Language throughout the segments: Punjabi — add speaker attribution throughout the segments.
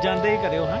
Speaker 1: ਜਾਂਦੇ ਹੀ ਕਰਿਓ ਹਾਂ?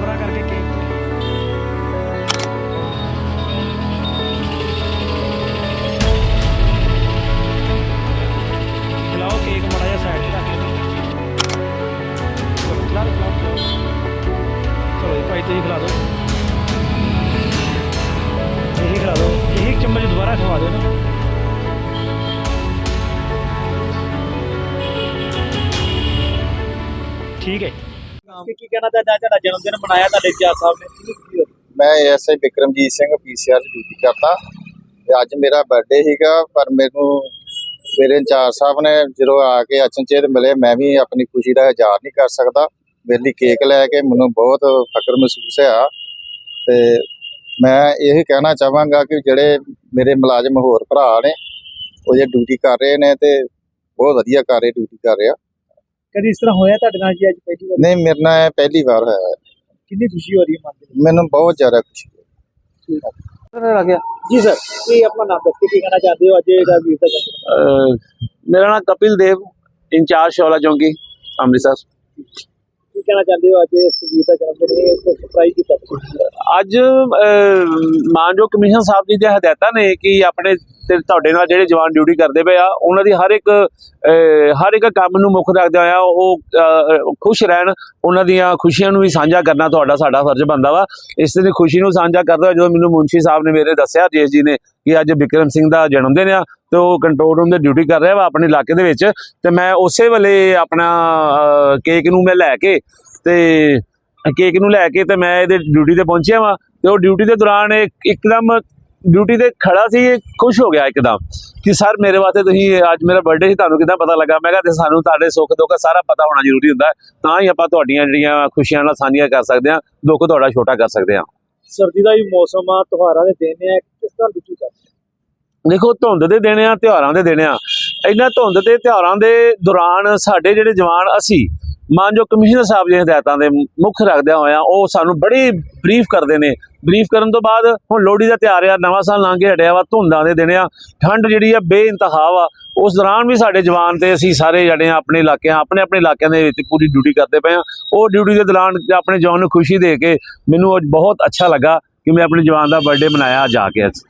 Speaker 1: घबरा करके केक खिलाओ केक, बड़ा जा साइड खिला दो चलो भाई तो ही खिला दो। यही खिला दो। यही चम्मच दोबारा खवा दो ना ठीक है।
Speaker 2: ਕਿ ਕੀ ਕਹਿਣਾ ਚਾਹੁੰਦਾ ਤੁਹਾਡਾ ਜਨਮ ਦਿਨ ਮਨਾਇਆ ਤੁਹਾਡੇ ਚਾਰ ਸਾਹਿਬ ਨੇ
Speaker 3: ਮੈਂ SI Vikramjit Singh, PCR duty ਕਰਦਾ। ਤੇ ਅੱਜ ਮੇਰਾ ਬਰਥਡੇ ਸੀਗਾ, ਪਰ ਮੈਨੂੰ ਮੇਰੇ ਇੰਚਾਰਜ ਸਾਹਿਬ ਨੇ ਜਦੋਂ ਆ ਕੇ ਅਚਨਚੇਤ ਮਿਲੇ, ਮੈਂ ਵੀ ਆਪਣੀ ਖੁਸ਼ੀ ਦਾ ਇਜ਼ਹਾਰ ਨਹੀਂ ਕਰ ਸਕਦਾ। ਮੇਰੇ ਲਈ ਕੇਕ ਲੈ ਕੇ ਮੈਨੂੰ ਬਹੁਤ ਫਖਰ ਮਹਿਸੂਸ ਹੋਇਆ। ਤੇ ਮੈਂ ਇਹ ਕਹਿਣਾ ਚਾਹਾਂਗਾ ਕਿ ਜਿਹੜੇ ਮੇਰੇ ਮੁਲਾਜ਼ਮ ਹੋਰ ਭਰਾ ਨੇ, ਉਹ ਜੇ ਡਿਊਟੀ ਕਰ ਰਹੇ ਨੇ ਤੇ ਬਹੁਤ ਵਧੀਆ ਕਰ ਰਹੇ ਡਿਊਟੀ ਕਰ ਰਹੇ। ਆ
Speaker 2: ਕਦੀ ਇਸ ਤਰ੍ਹਾਂ ਹੋਇਆ ਤੁਹਾਡੇ ਨਾਲ ਜੀ ਅੱਜ ਪਹਿਲੀ ਵਾਰ?
Speaker 3: ਨਹੀਂ ਮੇਰੇ ਨਾਲ ਇਹ ਪਹਿਲੀ ਵਾਰ ਹੋਇਆ ਹੈ।
Speaker 2: ਕਿੰਨੀ ਖੁਸ਼ੀ ਹੋ ਰਹੀ ਹੈ ਮਨ ਦੇ ਵਿੱਚ?
Speaker 3: ਮੈਨੂੰ ਬਹੁਤ ਜ਼ਿਆਦਾ ਖੁਸ਼ੀ ਹੈ।
Speaker 2: ਜੀ ਸਰ ਕੀ ਆਪਣਾ ਨਾਮ ਦੱਸ ਕੇ ਕੀ ਕਹਿਣਾ ਚਾਹਦੇ ਹੋ ਅੱਜ ਇਹਦਾ ਵੀਰ ਦਾ ਜਨਮ?
Speaker 4: ਅਹ ਮੇਰਾ ਨਾਮ ਕਪਿਲ ਦੇਵ ਇੰਚਾਰਜ ਸ਼ੌਲਾ ਚੌਂਕੀ ਅੰਮ੍ਰਿਤਸਰ।
Speaker 2: ਕੀ ਕਹਿਣਾ ਚਾਹਦੇ ਹੋ? ਅੱਜ ਇਸ ਵੀਰ ਦਾ ਜਨਮ ਦਿਨ ਹੈ ਤੇ ਸਰਪ੍ਰਾਈਜ਼ ਕੀਤਾ
Speaker 4: ਅੱਜ ਅਹ, ਕਮਿਸ਼ਨ ਸਾਹਿਬ ਜੀ ਦੀਆਂ ਹਦਾਇਤਾਂ ਨੇ ਕਿ ਆਪਣੇ ਤੇ ਤੁਹਾਡੇ ਨਾਲ ਜਿਹੜੇ ਜਵਾਨ ਡਿਊਟੀ ਕਰਦੇ ਪਏ ਆ ਉਹਨਾਂ ਦੀ ਹਰ ਇੱਕ ਹਰ ਇੱਕ ਕੰਮ ਨੂੰ ਮੁੱਖ ਰੱਖਦਿਆਂ ਹੋਇਆ ਉਹ ਖੁਸ਼ ਰਹਿਣ ਉਹਨਾਂ ਦੀਆਂ ਖੁਸ਼ੀਆਂ ਨੂੰ ਵੀ ਸਾਂਝਾ ਕਰਨਾ ਤੁਹਾਡਾ ਸਾਡਾ ਫਰਜ਼ ਬਣਦਾ ਵਾ। ਇਸ ਦੀ ਖੁਸ਼ੀ ਨੂੰ ਸਾਂਝਾ ਕਰਦਾ ਜਦੋਂ ਮੈਨੂੰ ਮੁੰਸ਼ੀ ਸਾਹਿਬ ਨੇ ਮੇਰੇ ਦੱਸਿਆ ਜੇਸ ਜੀ ਨੇ ਕਿ ਅੱਜ ਵਿਕਰਮ ਸਿੰਘ ਦਾ ਜਨਮ ਦਿਨ ਆ ਤੇ ਉਹ ਕੰਟਰੋਲ ਰੂਮ ਦੇ ਡਿਊਟੀ ਕਰ ਰਿਹਾ ਵਾ ਆਪਣੇ ਇਲਾਕੇ ਦੇ ਵਿੱਚ ਤੇ ਮੈਂ ਉਸੇ ਵੇਲੇ ਆਪਣਾ ਕੇਕ ਨੂੰ ਮੈਂ ਲੈ ਕੇ ਤੇ ਕੇਕ ਨੂੰ ਲੈ ਕੇ ਤੇ ਮੈਂ ਇਹਦੇ ਡਿਊਟੀ ਤੇ ਪਹੁੰਚਿਆ ਵਾ ਤੇ ਉਹ ਡਿਊਟੀ ਦੇ ਦੌਰਾਨ ਇੱਕਦਮ ਡਿਊਟੀ ਤੇ ਖੜਾ ਸੀ ਖੁਸ਼ ਹੋ ਗਿਆ ਇੱਕਦਮ ਕਿ ਸਰ ਮੇਰੇ ਵਾਸਤੇ ਤੁਸੀਂ ਅੱਜ ਮੇਰਾ ਬਰਥਡੇ ਸੀ, ਤੁਹਾਨੂੰ ਕਿਦਾਂ ਪਤਾ ਲੱਗਾ? ਮੈਂ ਕਿਹਾ ਤੇ ਸਾਨੂੰ ਤੁਹਾਡੇ ਸੁੱਖ ਦੁੱਖ ਸਾਰਾ ਪਤਾ ਹੋਣਾ ਜ਼ਰੂਰੀ ਹੁੰਦਾ ਤਾਂ ਹੀ ਆਪਾਂ ਤੁਹਾਡੀਆਂ ਜਿਹੜੀਆਂ ਖੁਸ਼ੀਆਂ ਨਾਲ ਸਾਂਝੀਆਂ ਕਰ ਸਕਦੇ ਹਾਂ, ਦੁੱਖ ਤੁਹਾਡਾ ਛੋਟਾ ਕਰ ਸਕਦੇ ਹਾਂ।
Speaker 2: ਸਰਦੀ ਦਾ ਵੀ ਮੌਸਮ ਆ, ਤਿਉਹਾਰਾਂ ਦੇ ਦਿਨ ਆ, ਕਿਸ ਤਰ੍ਹਾਂ ਡਿਊਟੀ ਕਰਦੇ
Speaker 4: ਦੇਖੋ ਧੁੰਦ ਦੇ ਦਿਨ ਆ, ਤਿਉਹਾਰਾਂ ਦੇ ਦਿਨ ਆ। ਇਹਨਾਂ ਧੁੰਦ ਤੇ ਤਿਉਹਾਰਾਂ ਦੇ ਦੌਰਾਨ ਸਾਡੇ ਜਿਹੜੇ ਜਵਾਨ ਅਸੀਂ ਮਾਨਯੋਗ ਕਮਿਸ਼ਨਰ ਸਾਹਿਬ ਦੀਆਂ ਹਦਾਇਤਾਂ ਦੇ ਮੁੱਖ ਰੱਖਦਿਆਂ ਹੋਇਆ, ਉਹ ਸਾਨੂੰ ਬੜੀ ਬਰੀਫ ਕਰਦੇ ਨੇ। ਬਰੀਫ ਕਰਨ ਤੋਂ ਬਾਅਦ ਹੁਣ ਲੋਹੜੀ ਦਾ ਤਿਉਹਾਰ ਆ, ਨਵਾਂ ਸਾਲ ਲੰਘ ਕੇ ਹਟਿਆ ਵਾ, ਧੁੰਦਾਂ ਦੇ ਦਿਨ ਆ। ਠੰਡ ਜਿਹੜੀ ਆ ਬੇਇੰਤਹਾ ਵਾ ਉਸ ਦੌਰਾਨ ਵੀ ਸਾਡੇ ਜਵਾਨ ਤੇ ਅਸੀਂ ਸਾਰੇ ਜਿਹੜੇ ਆ, ਆਪਣੇ ਇਲਾਕਿਆਂ ਆਪਣੇ ਆਪਣੇ ਇਲਾਕਿਆਂ ਦੇ ਵਿੱਚ ਪੂਰੀ ਡਿਊਟੀ ਕਰਦੇ ਪਏ ਆ। ਉਹ ਡਿਊਟੀ ਦੇ ਦੌਰਾਨ ਆਪਣੇ ਜਵਾਨ ਨੂੰ ਖੁਸ਼ੀ ਦੇ ਕੇ ਮੈਨੂੰ ਅੱਜ ਬਹੁਤ ਅੱਛਾ ਲੱਗਾ ਕਿ ਮੈਂ ਆਪਣੇ ਜਵਾਨ ਦਾ ਬਰਥਡੇ ਮਨਾਇਆ ਜਾ ਕੇ ਅੱਜ।